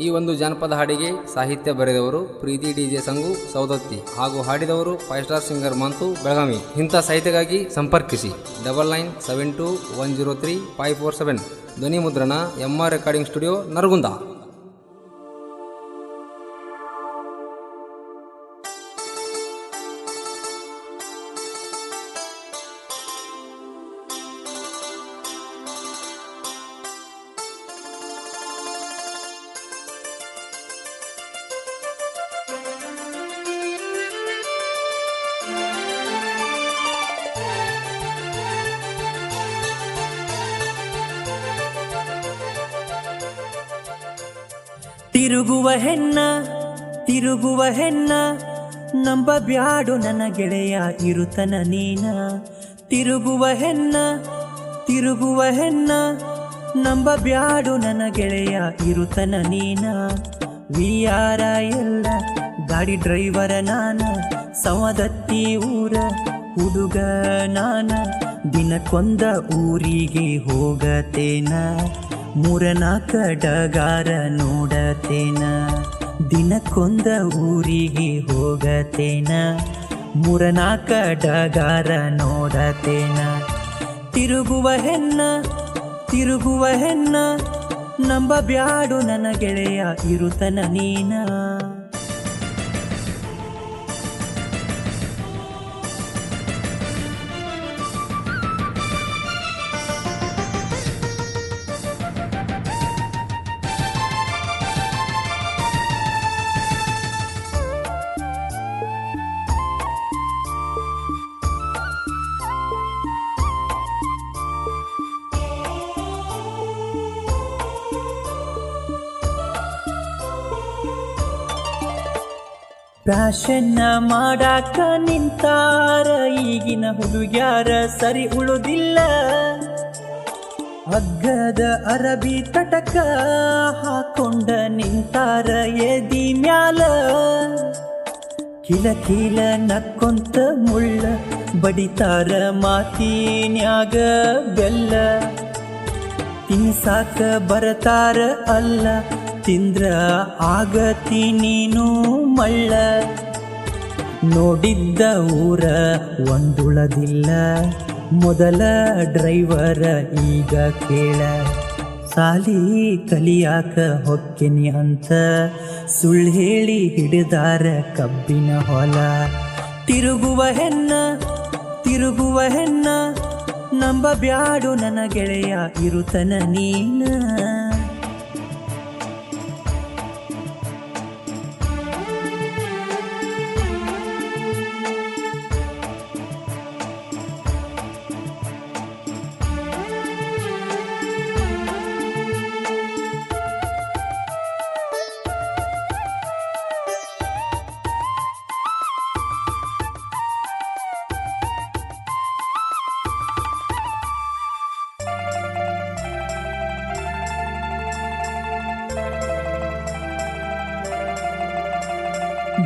ಈ ಒಂದು ಜಾನಪದ ಹಾಡಿಗೆ ಸಾಹಿತ್ಯ ಬರೆದವರು ಪ್ರೀತಿ ಡಿ ಜೆ ಸಂಗು, ಸೌದತ್ತಿ ಹಾಗೂ ಹಾಡಿದವರು five star singer month Belagavi. ಇಂಥ ಸಾಹಿತ್ಯಕ್ಕಾಗಿ ಸಂಪರ್ಕಿಸಿ. Double nine seven two one zero three five four seven. ಧ್ವನಿ ಮುದ್ರಣ M R recording studio Naragund. ತಿರುಗುವ ಹೆಣ್ಣ ತಿರುಗುವ ಹೆಣ್ಣ, ನಂಬ ಬ್ಯಾಡು ನನ್ನ ಗೆಳೆಯ ಇರುತನ ನೀನ. ತಿರುಗುವ ಹೆಣ್ಣ ತಿರುಗುವ ಹೆಣ್ಣ, ನಂಬ ಬ್ಯಾಡು ನನ್ನ ಗೆಳೆಯ ಇರುತನ ನೀನ. ವಿಯಾರ ಎಲ್ಲ ಗಾಡಿ ಡ್ರೈವರ ನಾನ ಸವದತ್ತಿ ಊರ ಹುಡುಗ ನಾನ. ದಿನಕ್ಕೊಂದ ಊರಿಗೆ ಹೋಗತೇನ? ಮೂರನಾಕ ಕಡಗಾರ ನೋಡತೇನ, ದಿನಕ್ಕೊಂದ ಊರಿಗೆ ಹೋಗತೇನ, ಮೂರನ ಕಡಗಾರ ನೋಡತೇನ. ತಿರುಗುವ ಹೆನ್ನ ತಿರುಗುವ ಹೆನ್ನ ನಂಬ ಬ್ಯಾಡು ನನ್ನ ಗೆಳೆಯ ಇರುತನ ನೀನ. ಫ್ಯಾಷನ್ನ ಮಾಡಾಕ ನಿಂತಾರ. ಈಗಿನ ಹುಡುಗ್ಯಾರ ಸರಿ ಉಳುದಿಲ್ಲ. ಹಗ್ಗದ ಅರಬಿ ತಟಕ ಹಾಕೊಂಡ ನಿಂತಾರ ಎದಿ ಮ್ಯಾಲ. ಕಿಲ ಕಿಲ ನಕ್ಕೊಂತ ಮುಳ್ಳ ಬಡಿತಾರ ಮಾತಿನ್ಯಾಗ ಬೆಲ್ಲ. ತಿನ್ಸಾಕ ಬರತಾರ ಅಲ್ಲ, ತಿಂದ್ರ ಆಗತಿ ನೀನು ಮಳ್ಳ. ನೋಡಿದ್ದ ಊರ ಒಂದುಳದಿಲ್ಲ, ಮೊದಲ ಡ್ರೈವರ ಈಗ ಕೇಳ. ಸಾಲಿ ಕಲಿಯಾಕ ಹೊಕ್ಕೆನಿ ಅಂತ, ಸುಳ್ಳು ಹೇಳಿ ಹಿಡಿದಾರ ಕಬ್ಬಿನ ಹೊಲ. ತಿರುಗುವ ಹೆಣ್ಣ ತಿರುಗುವ ಹೆಣ್ಣ ನಂಬ ಬ್ಯಾಡು ನನ್ನ ಗೆಳೆಯ ಇರುತನ ನೀನ.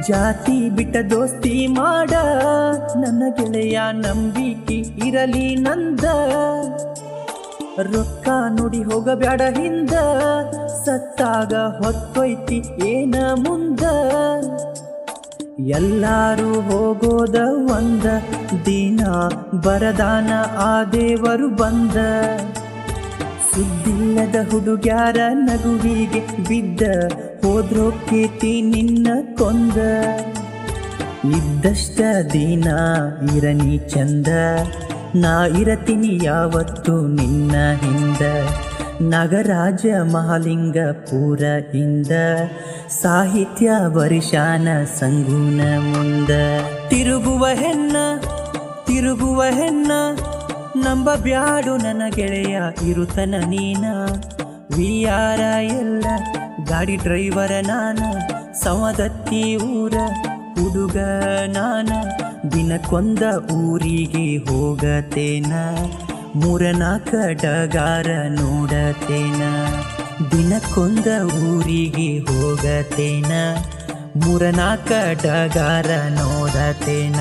ಜಾತಿ ಬಿಟ್ಟ ದೋಸ್ತಿ ಮಾಡ. ನನ್ನ ಗೆಳೆಯ ನಂಬಿಕೆ ಇರಲಿ ನಂದ. ರೊಕ್ಕ ನುಡಿ ಹೋಗಬ್ಯಾಡ ಹಿಂದ. ಸತ್ತಾಗ ಹೊತ್ತೊಯ್ತಿ ಏನ ಮುಂದ. ಎಲ್ಲಾರು ಹೋಗೋದ ಒಂದ. ದಿನ ಬರದಾನ ಆ ದೇವರು ಬಂದ. ಸುದ್ದಿಲ್ಲದ ಹುಡುಗ್ಯಾರ ನಗುವಿಗೆ ಬಿದ್ದ. ಹೋದ್ರೋಕೇತಿ ನಿನ್ನ ಕೊಂದ. ಇದ್ದಷ್ಟ ದಿನ ಇರನಿ ಚಂದ. ನಾ ಇರತೀನಿ ಯಾವತ್ತು ನಿನ್ನ ಹಿಂದ. ನಗರಾಜ ಮಹಾಲಿಂಗಪುರ ಇಂದ ಸಾಹಿತ್ಯ ವರಿಶಾನ ಸಂಗುನ ಮುಂದ. ತಿರುಗುವ ಹೆನ್ನ ತಿರುಗುವ ಹೆನ್ನ ನಂಬ ಬ್ಯಾಡು ನನ್ನ ಗೆಳೆಯ ಇರುತನ ನೀನ. ವಿಯಾರ ಎಲ್ಲ ಗಾಡಿ ಡ್ರೈವರ ನಾನ, ಸಮದತ್ತಿ ಊರ ಹುಡುಗ ನಾನ, ದಿನಕ್ಕೊಂದ ಊರಿಗೆ ಹೋಗತೇನ, ಮೂರನಾಕ ಡಗಾರ ನೋಡತೇನ, ದಿನಕ್ಕೊಂದ ಊರಿಗೆ ಹೋಗತೇನ, ಮೂರನಾಕ ಡಗಾರ ನೋಡತೇನ.